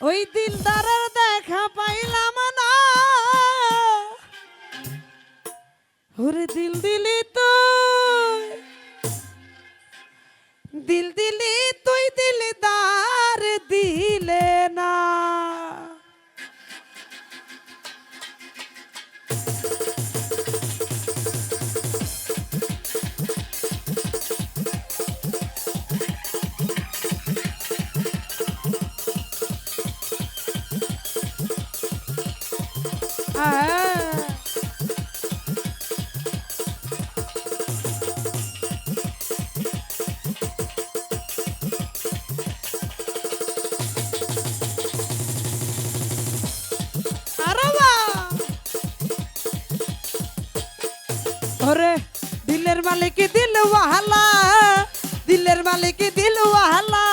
ওই দিলদারের দেখা পাইলাম না। দিল দিলি তো দিল দিলি ওরে, দিলের মালিক দিল ওয়াহালা, দিলের মালিক দিল ওয়াহালা,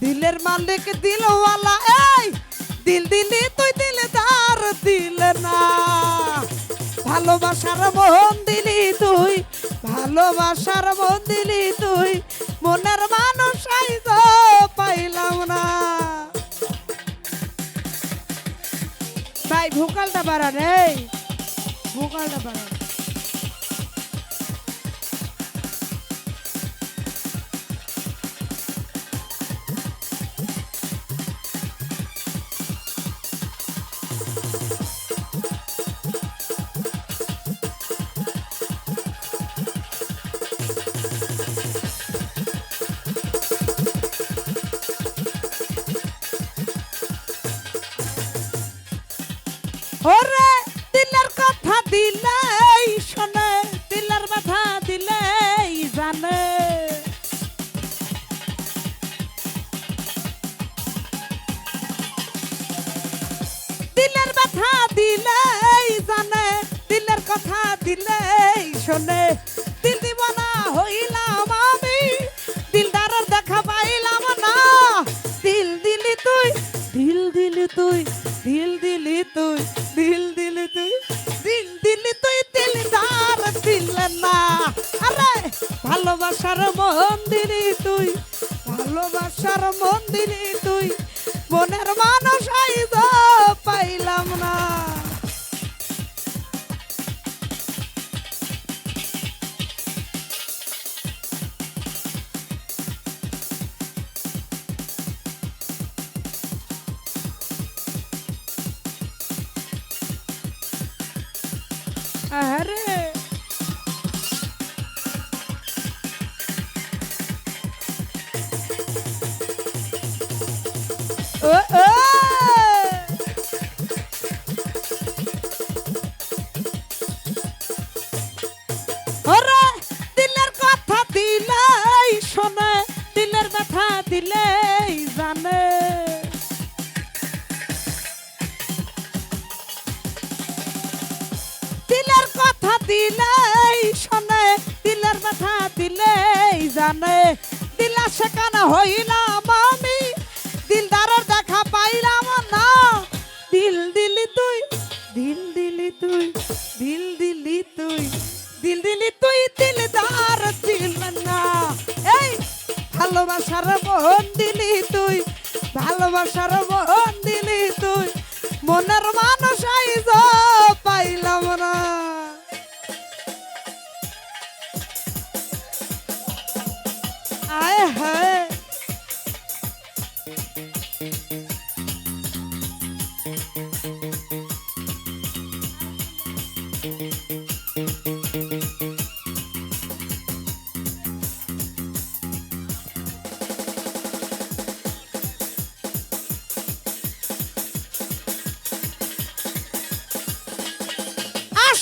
দিলের মালিক দিল ওয়ালা, এই, দিল দিলি ভালোবাসার মন দিলি তুই, ভালোবাসার মন দিলি তুই, মনের মানুষ পাইলাম না। তাই ভোকালটা বাড়ান, এই। ভোকালটা বাড়ান। দিলেই শোনে দিলের কথা দিলেই জানে। দিলের কথা দিলেই জানে দিলের কথা দিলেই শোনে। মন দিলি তুই ভালোবাসার মন দিলি তুই মনের মানুষ আইজ পাইলাম না। আরে ওরে, দিলের কথা দিলেই শোনে, দিলের ব্যথা দিলেই জানে। দিলের কথা দিলেই শোনে, দিলের ব্যথা দিলেই জানে। দিলা সেখানে হইলাম তুই, দিল দিলি তুই, দিলদার দিল না। এই, ভালোবাসার মন দিলি তুই, ভালোবাসার মন দিলি তুই, মনের মানুষ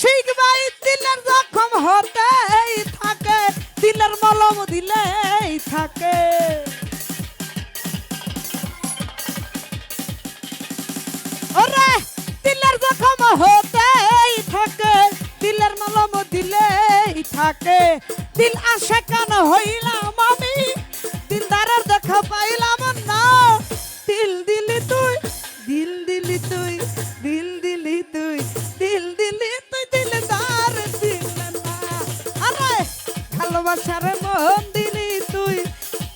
আশিক ভাই, দিলের জখম হতেই থাকে, দিলের মলম দিলেই থাকে। ওরে, দিলের জখম হতেই থাকে, দিলের মলম দিলেই থাকে। দিল আশে কান হইলাম ভালোবাসার মন দিলি তুই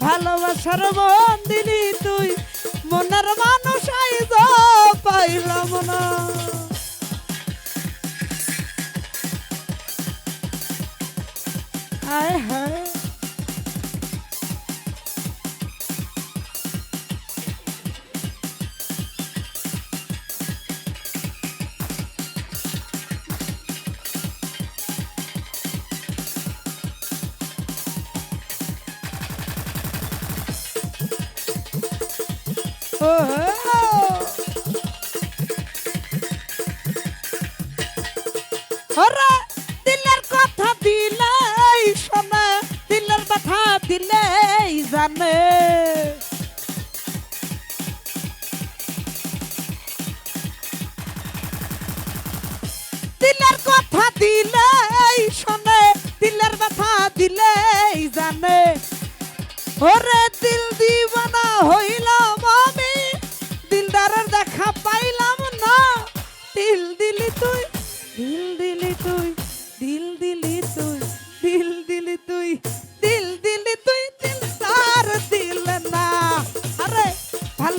ভালোবাসার মন দিলি তুই মনের মানুষ পাইলাম না। আয় হায় দিলের কথা দিলেই শোনে, দিলের কথা দিলেই জানে। দিলের কথা দিলেই শোনে, দিলের কথা দিলেই জানে। ওরে, দিল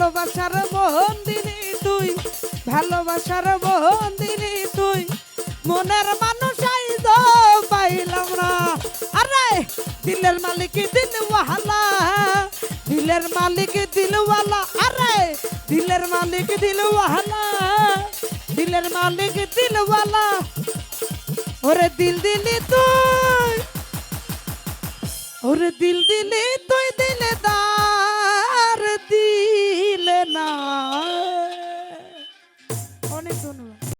ভালোবাসার দিলি তুই, ভালোবাসার দিলি তুই। মনের মানুষ পাইলাম না। আরে, দিলের মালিক দিল ওয়ালা দিলের মালিক দিলওয়ালা। আরে, দিলের মালিক দিল ওয়ালা দিলের মালিক দিলওয়ালা। ওরে দিল দিলি তুই, ওরে দিল দিলি তুই দিলে দা।